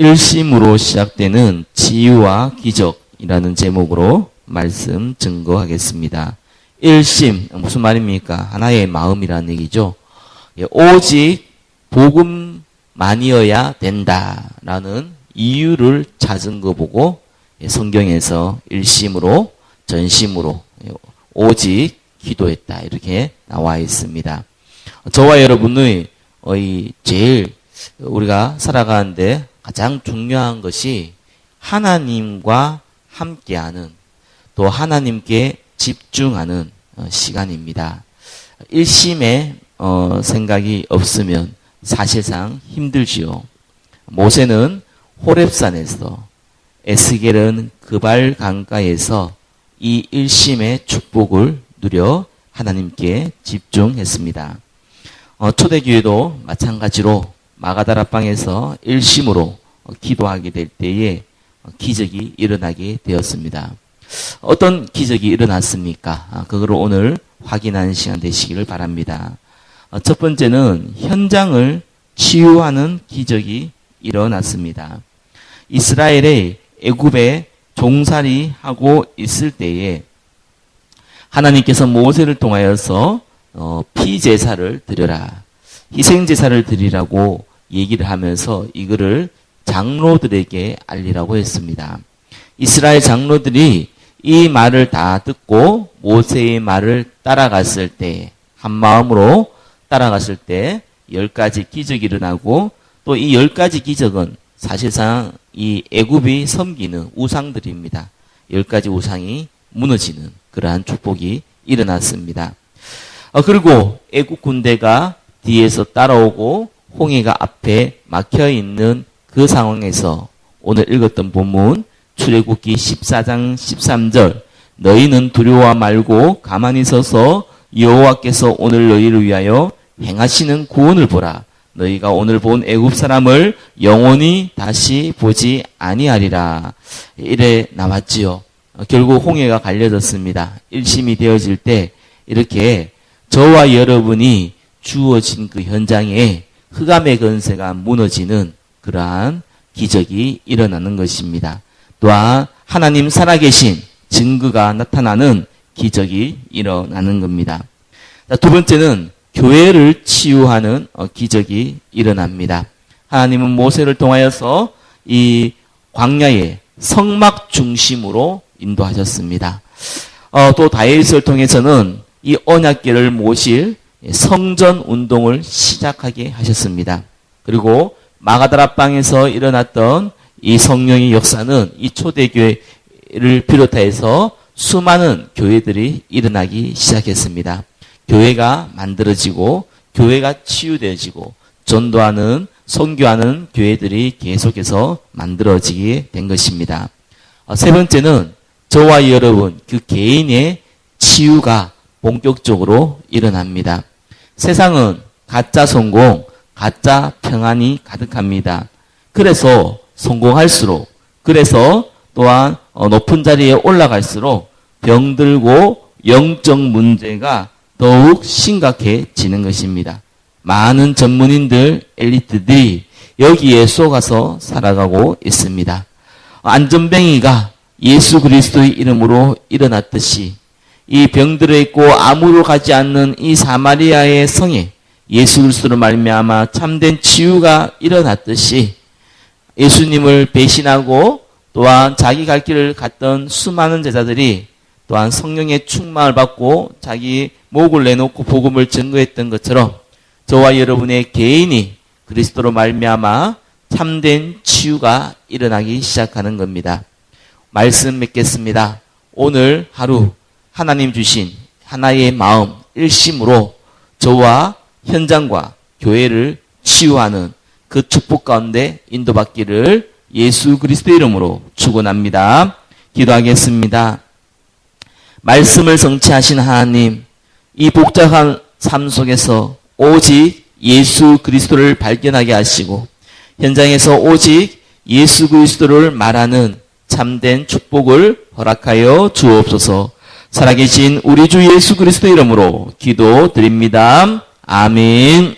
일심으로 시작되는 치유와 기적이라는 제목으로 말씀 증거하겠습니다. 일심 무슨 말입니까? 하나의 마음이라는 얘기죠. 예, 오직 복음만이어야 된다라는 이유를 찾은 거 보고 예, 성경에서 일심으로 전심으로 예, 오직 기도했다 이렇게 나와 있습니다. 저와 여러분의 제일 우리가 살아가는데 가장 중요한 것이 하나님과 함께하는 또 하나님께 집중하는 어, 시간입니다. 일심의 어, 생각이 없으면 사실상 힘들지요. 모세는 호랩산에서 에스겔은 그발 강가에서 이 일심의 축복을 누려 하나님께 집중했습니다. 어, 초대교회도 마찬가지로 마가다라방에서 일심으로 기도하게 될 때에 기적이 일어나게 되었습니다. 어떤 기적이 일어났습니까? 아, 그걸 오늘 확인하는 시간 되시기를 바랍니다. 어, 첫 번째는 현장을 치유하는 기적이 일어났습니다. 이스라엘의 애굽에 종살이 하고 있을 때에 하나님께서 모세를 통하여서 어, 피제사를 드려라. 희생제사를 드리라고 얘기를 하면서 이거를 장로들에게 알리라고 했습니다. 이스라엘 장로들이 이 말을 다 듣고 모세의 말을 따라갔을 때, 한 마음으로 따라갔을 때, 열 가지 기적이 일어나고, 또 이 열 가지 기적은 사실상 이 애굽이 섬기는 우상들입니다. 열 가지 우상이 무너지는 그러한 축복이 일어났습니다. 어, 그리고 애국 군대가 뒤에서 따라오고 홍해가 앞에 막혀 있는 그 상황에서 오늘 읽었던 본문 출애굽기 14장 13절 너희는 두려워 말고 가만히 서서 여호와께서 오늘 너희를 위하여 행하시는 구원을 보라. 너희가 오늘 본 애굽 사람을 영원히 다시 보지 아니하리라. 이래 나왔지요. 결국 홍해가 갈려졌습니다. 일심이 되어질 때 이렇게 저와 여러분이 주어진 그 현장에 흑암의 건세가 무너지는 그러한 기적이 일어나는 것입니다. 또한 하나님 살아계신 증거가 나타나는 기적이 일어나는 겁니다. 두 번째는 교회를 치유하는 어, 기적이 일어납니다. 하나님은 모세를 통하여서 이 광야의 성막 중심으로 인도하셨습니다. 어, 또 다윗을 통해서는 이 언약계를 모실 성전 운동을 시작하게 하셨습니다. 그리고 마가다라 방에서 일어났던 이 성령의 역사는 이 초대교회를 비롯해서 수많은 교회들이 일어나기 시작했습니다. 교회가 만들어지고 교회가 치유되어지고 전도하는 선교하는 교회들이 계속해서 만들어지게 된 것입니다. 어, 세 번째는 저와 여러분 그 개인의 치유가 본격적으로 일어납니다. 세상은 가짜 성공, 가짜 평안이 가득합니다. 그래서 성공할수록, 그래서 또한 어, 높은 자리에 올라갈수록 병들고 영적 문제가 더욱 심각해지는 것입니다. 많은 전문인들, 엘리트들이 여기에 쏘가서 살아가고 있습니다. 안전뱅이가 예수 그리스도의 이름으로 일어났듯이 이 병들어 있고 아무로 가지 않는 이 사마리아의 성에 예수 그리스도로 말미암아 참된 치유가 일어났듯이 예수님을 배신하고 또한 자기 갈 길을 갔던 수많은 제자들이 또한 성령의 충만을 받고 자기 목을 내놓고 복음을 증거했던 것처럼 저와 여러분의 개인이 그리스도로 말미암아 참된 치유가 일어나기 시작하는 겁니다. 말씀 맺겠습니다. 오늘 하루 하나님 주신 하나의 마음 일심으로 저와 현장과 교회를 치유하는 그 축복 가운데 인도받기를 예수 그리스도 이름으로 축원합니다. 기도하겠습니다. 말씀을 성취하신 하나님, 이 복잡한 삶 속에서 오직 예수 그리스도를 발견하게 하시고 현장에서 오직 예수 그리스도를 말하는 참된 축복을 허락하여 주옵소서. 살아계신 우리 주 예수 그리스도 이름으로 기도드립니다. 아멘.